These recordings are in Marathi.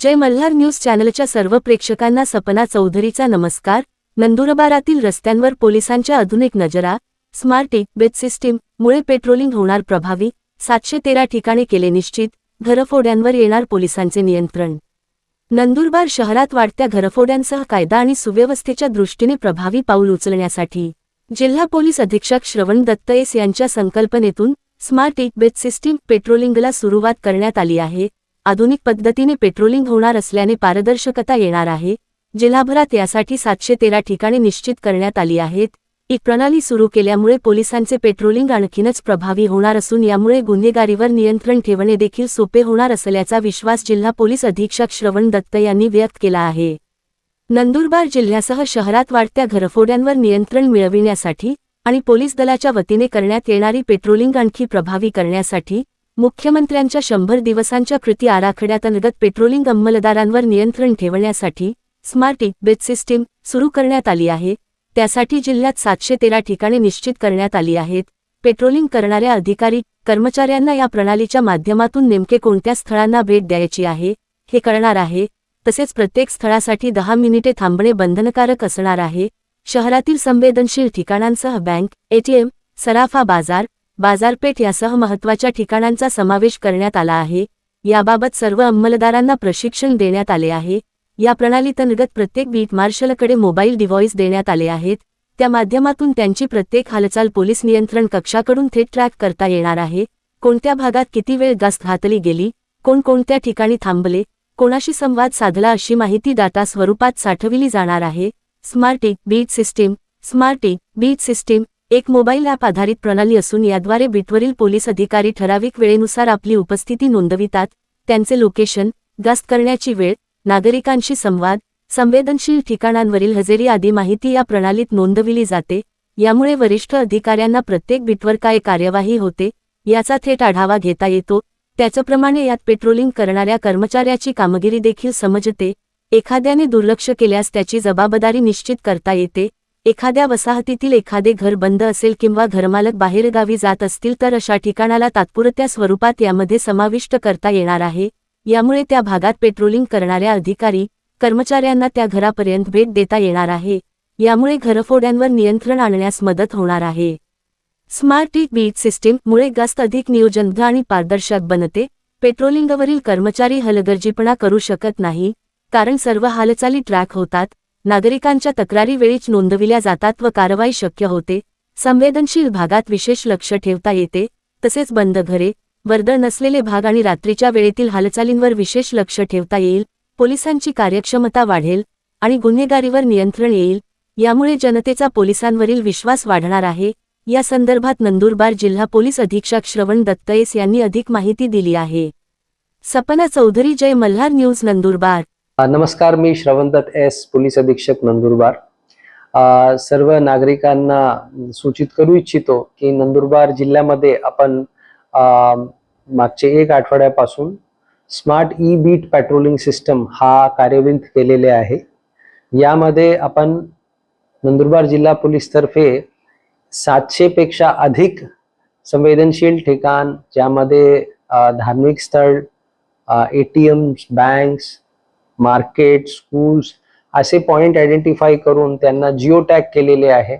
जय मल्हार न्यूज चॅनलच्या सर्व प्रेक्षकांना सपना चौधरीचा नमस्कार. नंदुरबारातील रस्त्यांवर पोलिसांच्या आधुनिक नजरा स्मार्ट बेथ सिस्टीम मुळे पेट्रोलिंग होणार प्रभावी सातशे तेरा ठिकाणी केले निश्चित घरफोड्यांवर येणार पोलिसांचे नियंत्रण. नंदुरबार शहरात वाढत्या घरफोड्यांसह कायदा आणि सुव्यवस्थेच्या दृष्टीने प्रभावी पाऊल उचलण्यासाठी जिल्हा पोलीस अधीक्षक श्रवण दत्तयेस यांच्या संकल्पनेतून स्मार्ट बेथ सिस्टीम पेट्रोलिंगला सुरुवात करण्यात आली आहे. आधुनिक पद्धतीने पेट्रोलिंग होणार असल्याने पारदर्शकता येणार आहे. जिल्हाभरात यासाठी सातशे तेरा ठिकाणे निश्चित करण्यात आली आहेत. ही प्रणाली सुरू केल्यामुळे पोलिसांचे पेट्रोलिंग आणखीनच प्रभावी होणार असून यामुळे गुन्हेगारीवर नियंत्रण ठेवणे देखील सोपे होणार असल्याचा विश्वास जिल्हा पोलीस अधीक्षक श्रवण दत्त यांनी व्यक्त केला आहे. नंदुरबार जिल्ह्यासह शहरात वाढत्या घरफोड्यांवर नियंत्रण मिळविण्यासाठी आणि पोलीस दलाच्या वतीने करण्यात येणारी पेट्रोलिंग आणखी प्रभावी करण्यासाठी मुख्यमंत्र्यांच्या शंभर दिवसांच्या कृती आराखड्यातंर्गत पेट्रोलिंग अंमलदारांवर नियंत्रण ठेवण्यासाठी स्मार्ट बेथ सिस्टीम सुरू करण्यात आली आहे. त्यासाठी जिल्ह्यात सातशे तेरा ठिकाणे निश्चित करण्यात आली आहेत. पेट्रोलिंग करणाऱ्या अधिकारी कर्मचाऱ्यांना या प्रणालीच्या माध्यमातून नेमके कोणत्या स्थळांना भेट द्यायची आहे हे कळणार आहे. तसेच प्रत्येक स्थळासाठी दहा मिनिटे थांबणे बंधनकारक असणार आहे. शहरातील संवेदनशील ठिकाणांसह बँक एटीएम सराफा बाजार बाजारपेठ यासह महत्त्वाच्या ठिकाणांचा समावेश करण्यात आला आहे. याबाबत सर्व अंमलदारांना प्रशिक्षण देण्यात आले आहे. या प्रणालीतंगत प्रत्येक बीट मार्शलकडे मोबाईल डिव्हाइस देण्यात आले आहेत. त्या माध्यमातून त्यांची प्रत्येक हालचाल पोलीस नियंत्रण कक्षाकडून थेट ट्रॅक करता येणार आहे. कोणत्या भागात किती वेळ गस्त घातली गेली? कोणकोणत्या ठिकाणी थांबले? कोणाशी संवाद साधला अशी माहिती डाटा स्वरूपात साठविली जाणार आहे. Smart beat system smart beat system एक मोबाईल ॲप आधारित प्रणाली असून याद्वारे बीटवरील पोलीस अधिकारी ठराविक वेळेनुसार आपली उपस्थिती नोंदवितात त्यांचे लोकेशन गस्त करण्याची वेळ नागरिकांशी संवाद संवेदनशील ठिकाणांवरील हजेरी आदी माहिती या प्रणालीत नोंदविली जाते यामुळे वरिष्ठ अधिकाऱ्यांना प्रत्येक बीटवर काय कार्यवाही होते याचा थेट आढावा घेता येतो त्याचप्रमाणे यात पेट्रोलिंग करणाऱ्या कर्मचाऱ्याची कामगिरी देखील समजते एखाद्याने दुर्लक्ष केल्यास त्याची जबाबदारी निश्चित करता येते एखाद्या वसाहतीतील एखादे घर बंद असेल किंवा घरमालक बाहेरगावी जात असतील तर अशा ठिकाणाला तात्पुरत्या स्वरूपात यामध्ये समाविष्ट करता येणार आहे. यामुळे त्या भागात पेट्रोलिंग करणाऱ्या अधिकारी कर्मचाऱ्यांना त्या घरापर्यंत भेट देता येणार आहे. यामुळे घरफोड्यांवर नियंत्रण आणण्यास मदत होणार आहे. स्मार्ट बीट सिस्टीममुळे गस्त अधिक नियोजनबद्ध आणि पारदर्शक बनते. पेट्रोलिंगवरील कर्मचारी हलगर्जीपणा करू शकत नाही कारण सर्व हालचाली ट्रॅक होतात. नागरिकांच्या तक्रारी वेळीच नोंदविल्या जातात व कारवाई शक्य होते. संवेदनशील भागात विशेष लक्ष ठेवता येते. तसेच बंद घरे वर्दळ नसलेले भाग आणि रात्रीच्या वेळेतील हालचालींवर विशेष लक्ष ठेवता येईल. पोलिसांची कार्यक्षमता वाढेल आणि गुन्हेगारीवर नियंत्रण येईल. यामुळे जनतेचा पोलिसांवरील विश्वास वाढणार आहे. या संदर्भात नंदुरबार जिल्हा पोलीस अधीक्षक श्रवण दत्तयेस यांनी अधिक माहिती दिली आहे. सपना चौधरी जय मल्हार न्यूज नंदुरबार. नमस्कार मी श्रवंतत एस पोलीस अधीक्षक नंदुरबार. सर्व नागरिकांना सूचित करू इच्छितो की नंदुरबार जिल्ह्यामध्ये आपण मागचे एक आठवड्यापासून smart E beat patrolling system हा कार्यविंत केलेले आहे. यामध्ये आपण नंदुरबार जिल्हा पोलीसतर्फे सातशेपेक्षा सातशे पेक्षा अधिक संवेदनशील ठिकाण ज्यामध्ये धार्मिक स्थळ ATMs banks market schools असे पॉइंट आयडेंटिफाय करून त्यांना जिओ टॅग केलेले आहे.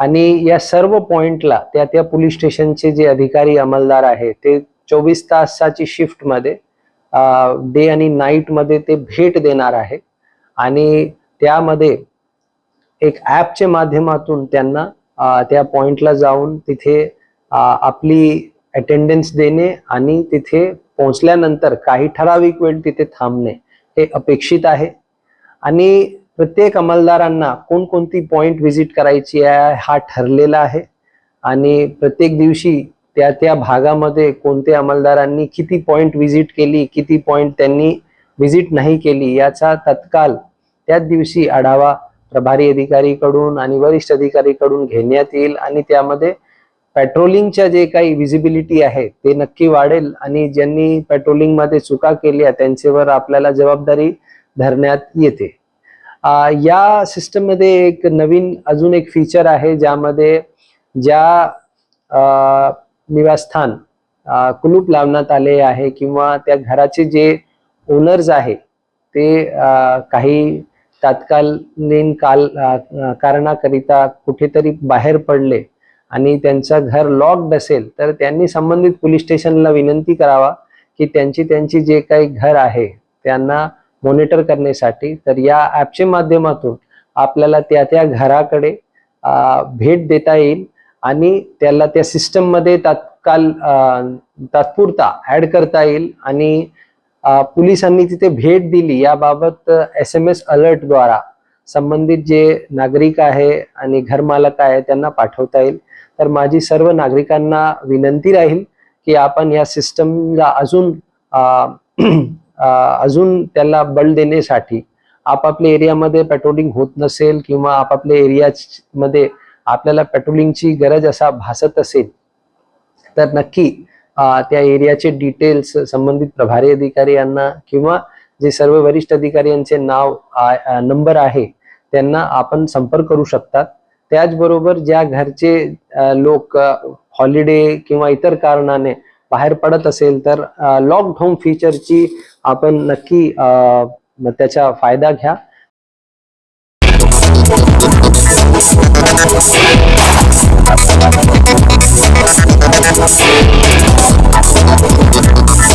आणि या सर्व पॉइंटला त्या त्या पोलीस स्टेशनचे जे अधिकारी अंमलदार आहे ते चोवीस तासाची शिफ्टमध्ये डे आणि नाईटमध्ये ते भेट देणार आहे. आणि त्यामध्ये एक ॲपच्या माध्यमातून त्यांना त्या पॉइंटला जाऊन तिथे आपली अटेंडन्स देणे आणि तिथे पोहोचल्यानंतर काही ठराविक वेळ तिथे थांबणे. हे अपेक्षित आहे. आणि प्रत्येक अंमलदारांना कोणकोणती पॉइंट व्हिजिट करायची आहे हा ठरलेला आहे. आणि प्रत्येक दिवशी त्या त्या भागामध्ये कोणत्या अंमलदारांनी किती पॉइंट व्हिजिट केली किती पॉइंट त्यांनी व्हिजिट नाही केली याचा तत्काल त्याच दिवशी आढावा प्रभारी अधिकारीकडून आणि वरिष्ठ अधिकारीकडून घेण्यात येईल. आणि त्यामध्ये पेट्रोलिंगच्या जे काही विजिबिलिटी आहे ते नक्की वाढेल आणि ज्यांनी पेट्रोलिंगमध्ये चुका केल्या त्यांच्यावर आपल्याला जबाबदारी धरण्यात येते. या सिस्टममध्ये एक नवीन अजून एक फीचर आहे ज्यामध्ये ज्या निवासस्थान कुलूप लावण्यात आले आहे किंवा त्या घराचे जे ओनर्स आहे ते आ, काही तात्कालीन काल कारणाकरिता कुठेतरी बाहेर पडले. आणि त्यांचं घर लॉक्ड असेल तर त्यांनी संबंधित पोलीस स्टेशनला विनंती करावा की त्यांची त्यांची जे काही घर आहे त्यांना मॉनिटर करण्यासाठी तर या ॲपच्या माध्यमातून आपल्याला त्या त्या घराकडे भेट देता येईल आणि त्याला त्या सिस्टममध्ये तात्काल तात्पुरता ऍड करता येईल आणि पोलिसांनी तिथे भेट दिली. याबाबत एस एम एस अलर्टद्वारा संबंधित जे नागरिक आहे आणि घरमालक आहे त्यांना पाठवता येईल. तर माझी सर्व नागरिकांना विनंती राहील की आपण या सिस्टमला अजून अजून त्याला बळ देण्यासाठी आपापल्या एरियामध्ये पेट्रोलिंग होत नसेल किंवा आपापल्या एरियामध्ये आपल्याला पेट्रोलिंगची गरज असा भासत असेल तर नक्की त्या एरियाचे डिटेल्स संबंधित प्रभारी अधिकारी यांना किंवा जे सर्व वरिष्ठ अधिकारी यांचे नाव नंबर आहे त्यांना आपण संपर्क करू शकतात. त्याचबरोबर ज्या घरचे लोक हॉलिडे किंवा इतर कारणाने बाहेर पडत असेल तर लॉकडाऊन होम फीचरची आपण नक्की त्याचा फायदा घ्या.